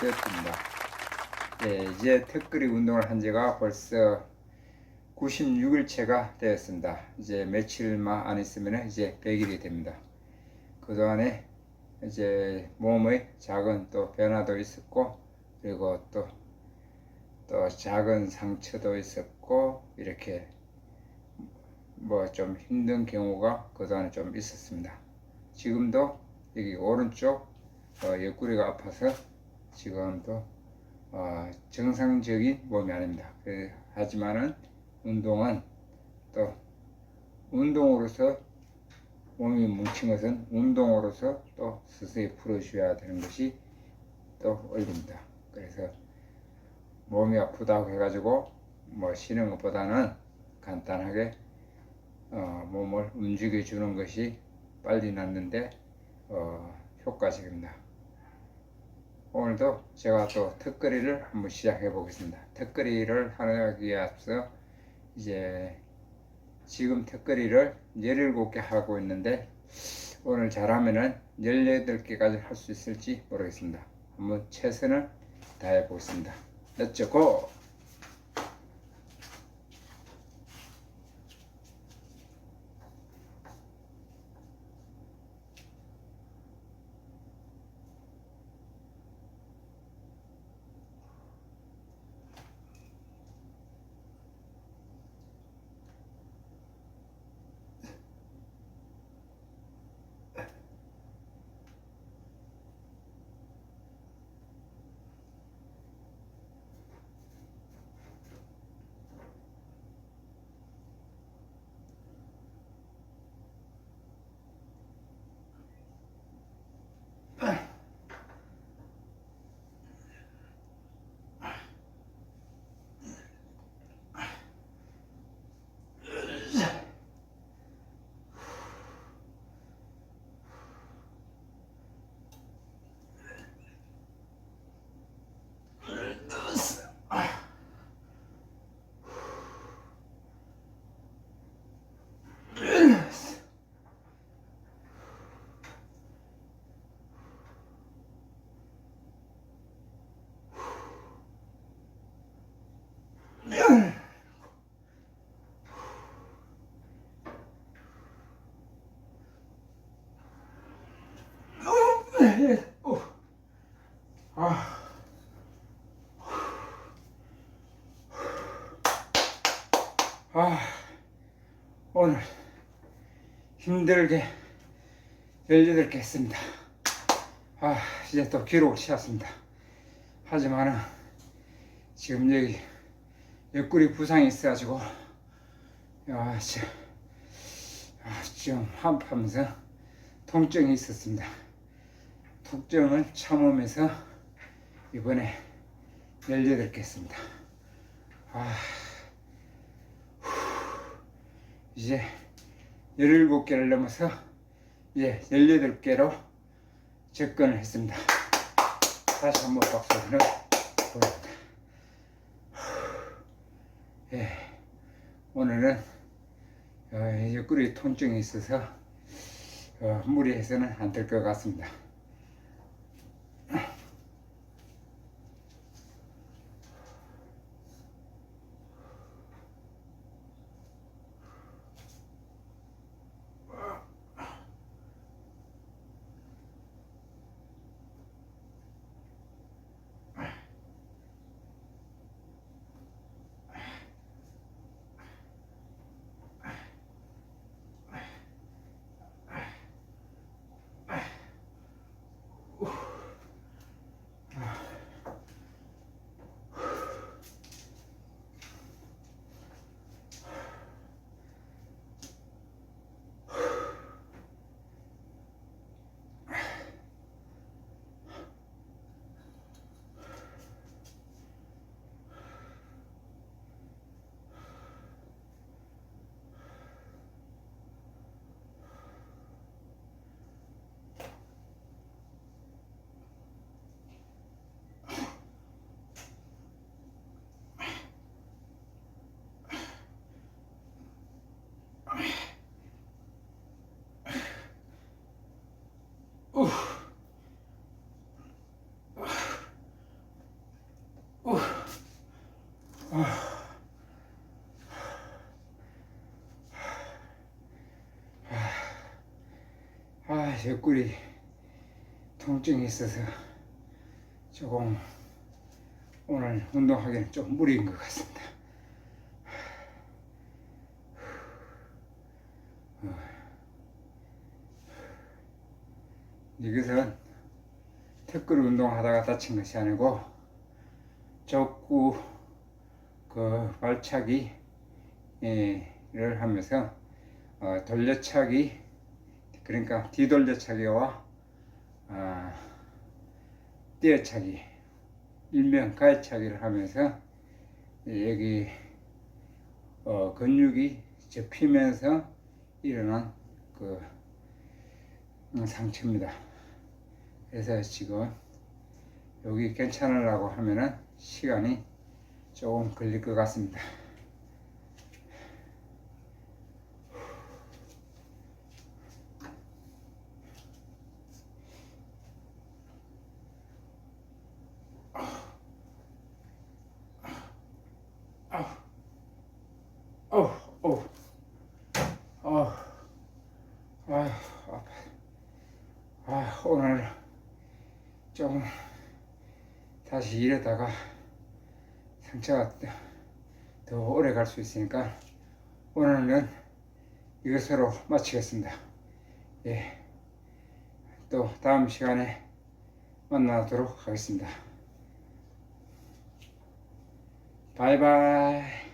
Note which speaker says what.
Speaker 1: 되었습니다. 예, 이제 턱걸이 운동을 한 지가 벌써 96일째가 되었습니다. 이제 며칠만 안 있으면 이제 100일이 됩니다. 그동안에 이제 몸의 작은 또 변화도 있었고 그리고 또 또 작은 상처도 있었고 이렇게 뭐 좀 힘든 경우가 그동안에 좀 있었습니다. 지금도 여기 오른쪽 어, 옆구리가 아파서 지금도 어, 정상적인 몸이 아닙니다. 그, 하지만은 운동은 또 운동으로서 몸이 뭉친 것은 운동으로서 또 스스로 풀어줘야 되는 것이 또 원리입니다. 그래서 몸이 아프다고 해가지고 뭐 쉬는 것보다는 간단하게 어, 몸을 움직여 주는 것이 빨리 낫는데 어, 효과적입니다. 오늘도 제가 또 턱걸이를 한번 시작해 보겠습니다. 턱걸이를 하기 앞서 이제 지금 턱걸이를 17개 하고 있는데 오늘 잘하면은 18개까지 할 수 있을지 모르겠습니다. 한번 최선을 다해 보겠습니다. 렛츠 고! 아. 아, 오늘 힘들게 18개 했습니다. 아, 이제 또 기록을 채웠습니다. 하지만은 지금 여기 옆구리 부상이 있어가지고 야, 지- 아, 지금 한파하면서 통증이 있었습니다. 통증을 참으면서 이번에 18개 했습니다. 아, 후, 이제 17개를 넘어서 이제 18개로 접근을 했습니다. 다시 한번 박수를 보냅니다. 예, 오늘은 어, 옆구리 통증이 있어서 어, 무리해서는 안 될 것 같습니다. 옆구리 통증이 있어서 조금 오늘 운동하기는 좀 무리인 것 같습니다. 이것은 턱걸이 운동하다가 다친 것이 아니고 족구 그 발차기를 하면서 어, 돌려차기 그러니까 뒤돌려차기와 아, 뛰어차기 일명 가해차기를 하면서 여기 어, 근육이 접히면서 일어난 그 음, 상처입니다. 그래서 지금 여기 괜찮으라고 하면은 시간이 조금 걸릴 것 같습니다. 어우, 어우, 어우, 아휴, 아파. 아, 오늘 좀 다시 일하다가 상처가 더- 더 오래 갈 수 있으니까 오늘은 이것으로 마치겠습니다. 예. 또 다음 시간에 만나도록 하겠습니다. 바이바이.